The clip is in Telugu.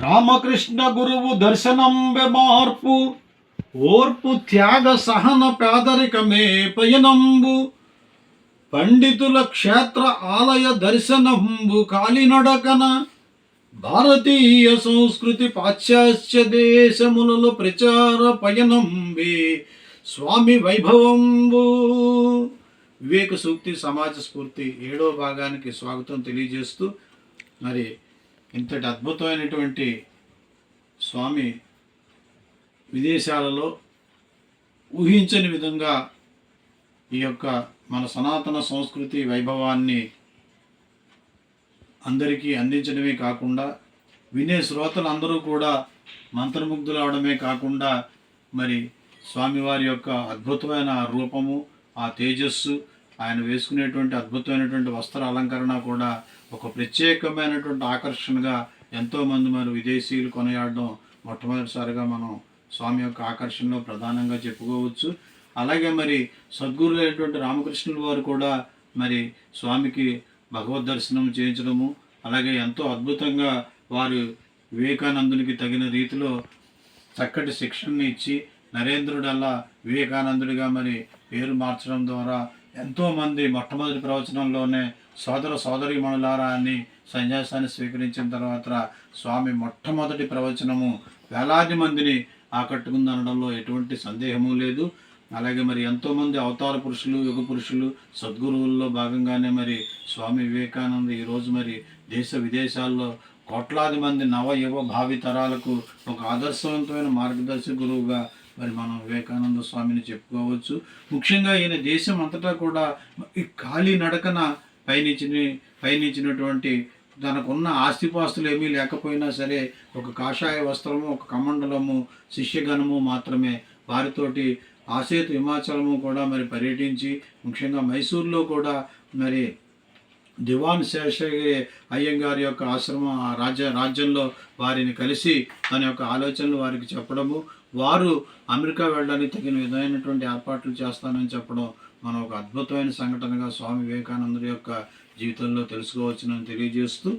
రామకృష్ణ గురువు దర్శనంబె మార్పు ఓర్పు త్యాగ సహన పేదరికమే పయనంబు. పండితుల క్షేత్ర ఆలయ దర్శనంబు కాలినడకన భారతీయ సంస్కృతి పాశ్చాత్య దేశములలో ప్రచార పయనంబే స్వామి వైభవంబు. వివేక సూక్తి సమాజ స్ఫూర్తి ఏడో భాగానికి స్వాగతం తెలియజేస్తూ మరి ఇంతటి అద్భుతమైనటువంటి స్వామి విదేశాలలో ఊహించని విధంగా ఈ యొక్క మన సనాతన సంస్కృతి వైభవాన్ని అందరికీ అందించడమే కాకుండా వినే శ్రోతలు అందరూ కూడా మంత్రముగ్ధులు అవడమే కాకుండా మరి స్వామివారి యొక్క అద్భుతమైన రూపము ఆ తేజస్సు ఆయన వేసుకునేటువంటి అద్భుతమైనటువంటి వస్త్ర అలంకరణ కూడా ఒక ప్రత్యేకమైనటువంటి ఆకర్షణగా ఎంతోమంది మరి విదేశీయులు కొనియాడడం మొట్టమొదటిసారిగా మనం స్వామి యొక్క ఆకర్షణలో ప్రధానంగా చెప్పుకోవచ్చు. అలాగే మరి సద్గురులైనటువంటి రామకృష్ణుల వారు కూడా మరి స్వామికి భగవద్ దర్శనం చేయించడము అలాగే ఎంతో అద్భుతంగా వారు వివేకానందునికి తగిన రీతిలో చక్కటి శిక్షణ ఇచ్చి నరేంద్రుడల్లా వివేకానందుడిగా మరి పేరు మార్చడం ద్వారా ఎంతోమంది మొట్టమొదటి ప్రవచనంలోనే సోదర సోదరీమణులారా అని సన్యాసాన్ని స్వీకరించిన తర్వాత స్వామి మొట్టమొదటి ప్రవచనము వేలాది మందిని ఆకట్టుకుందనడంలో ఎటువంటి సందేహము లేదు. అలాగే మరి ఎంతోమంది అవతార పురుషులు యుగ పురుషులు సద్గురువుల్లో భాగంగానే మరి స్వామి వివేకానంద ఈరోజు మరి దేశ విదేశాల్లో కోట్లాది మంది నవ యువ భావి తరాలకు ఒక ఆదర్శవంతమైన మార్గదర్శక గురువుగా మరి మనం వివేకానంద స్వామిని చెప్పుకోవచ్చు. ముఖ్యంగా ఈయన దేశం అంతటా కూడా ఈ ఖాళీ నడకన పయనించిన పయనించినటువంటి తనకున్న ఆస్తిపాస్తులు ఏమీ లేకపోయినా సరే ఒక కాషాయ వస్త్రము ఒక కమండలము శిష్యగణము మాత్రమే. వారితోటి ఆసేతు హిమాచలము కూడా మరి పర్యటించి ముఖ్యంగా మైసూర్లో కూడా మరి దివాన్ శేషగిరి అయ్యంగారి యొక్క ఆశ్రమం ఆ రాజ్య రాజ్యంలో వారిని కలిసి తన యొక్క ఆలోచనలు వారికి చెప్పడము వారు అమెరికా వెళ్ళడానికి తగిన విధమైనటువంటి ఏర్పాట్లు చేస్తానని చెప్పడం మనం ఒక అద్భుతమైన సంఘటనగా స్వామి వివేకానందుడి యొక్క జీవితంలో తెలుసుకోవచ్చునని తెలియజేస్తూ